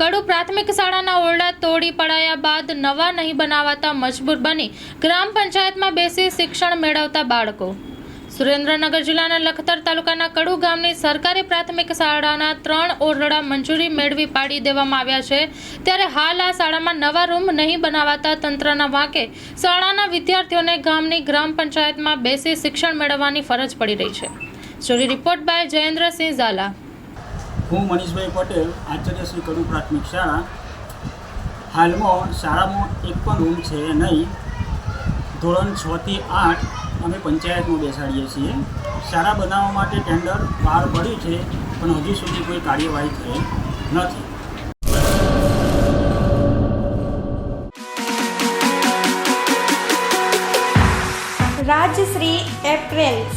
કડુ પ્રાથમિક શાળાના ઓરડા તોડી પડાયા બાદ નવા નહીં બનાવાતા મજબૂર બની ગ્રામ પંચાયતમાં બેસી શિક્ષણ મેળવતા બાળકો. સુરેન્દ્રનગર જિલ્લાના લખતર તાલુકાના કડુ ગામની સરકારી પ્રાથમિક શાળાના ત્રણ ઓરડા મંજૂરી મેળવી પાડી દેવામાં આવ્યા છે. ત્યારે હાલ આ શાળામાં નવા રૂમ નહીં બનાવાતા તંત્રના વાંકે શાળાના વિદ્યાર્થીઓને ગામની ગ્રામ પંચાયતમાં બેસી શિક્ષણ મેળવવાની ફરજ પડી રહી છે. Story report by Jayendrasinh Zala. હું મનીષભાઈ પટેલ, આચાર્ય શ્રી કડુ પ્રાથમિક શાળા. હાલમાં શાળામાં એક પણ રૂમ છે નહીં. ધોરણ છથી આઠ અમે પંચાયતમાં બેસાડીએ છીએ. શાળા બનાવવા માટે ટેન્ડર બહાર પડ્યું છે, પણ હજી સુધી કોઈ કાર્યવાહી થઈ નથી. રાજશ્રી એપ્રેલ્સ.